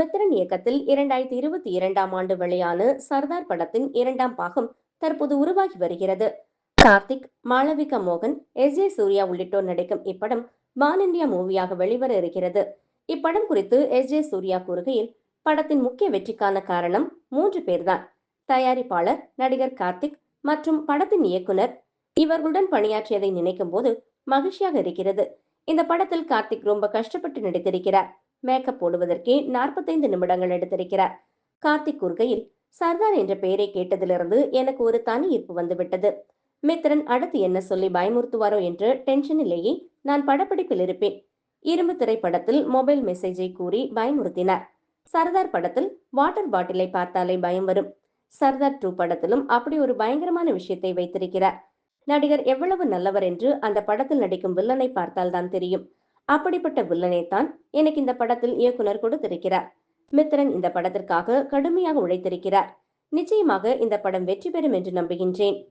மித்ரன் இயக்கத்தில் இரண்டாயிரத்தி இருபத்தி இரண்டாம் ஆண்டு வெளியான சர்தார் படத்தின் இரண்டாம் பாகம் தற்போது உருவாகி வருகிறது. கார்த்திக் மாளவிகா மோகன் எஸ். ஜே. சூர்யா உள்ளிட்டோர் நடிக்கும் இப்படம் பான் இந்தியா மூவியாக வெளிவர இருக்கிறது. இப்படம் குறித்து எஸ். ஜே. சூர்யா கூறுகையில் படத்தின் முக்கிய வெற்றிக்கான காரணம் மூன்று பேர்தான். தயாரிப்பாளர் நடிகர் கார்த்திக் மற்றும் படத்தின் இயக்குனர். இவர்களுடன் பணியாற்றியதை நினைக்கும் போது மகிழ்ச்சியாக இருக்கிறது. இந்த படத்தில் கார்த்திக் ரொம்ப கஷ்டப்பட்டு நடித்திருக்கிறார். மேக்கப் போடுவதற்கே நாற்பத்தைந்து நிமிடங்கள் எடுத்திருக்கிறார். கார்த்திக் கூறுகையில் சர்தார் என்ற பெயரை கேட்டதிலிருந்து எனக்கு ஒரு தனி ஈர்ப்பு வந்துவிட்டது. மித்ரன் அடுத்து என்ன சொல்லி பயமுறுத்துவாரோ என்று டென்ஷனிலேயே நான் படப்பிடிப்பில் இருப்பேன். இரும்பு திரைப்படத்தில் மொபைல் மெசேஜை கூறி பயமுறுத்தினார். சர்தார் படத்தில் வாட்டர் பாட்டிலை பார்த்தாலே பயம் வரும். சர்தார் டூ படத்திலும் அப்படி ஒரு பயங்கரமான விஷயத்தை வைத்திருக்கிறார். நடிகர் எவ்வளவு நல்லவர் என்று அந்த படத்தில் நடிக்கும் வில்லனை பார்த்தால் தான் தெரியும். அப்படிப்பட்ட வில்லனை தான் எனக்கு இந்த படத்தில் இயக்குனர் கொடுத்திருக்கிறார். மித்திரன் இந்த படத்திற்காக கடுமையாக உழைத்திருக்கிறார். நிச்சயமாக இந்த படம் வெற்றி பெறும் என்று நம்புகின்றேன்.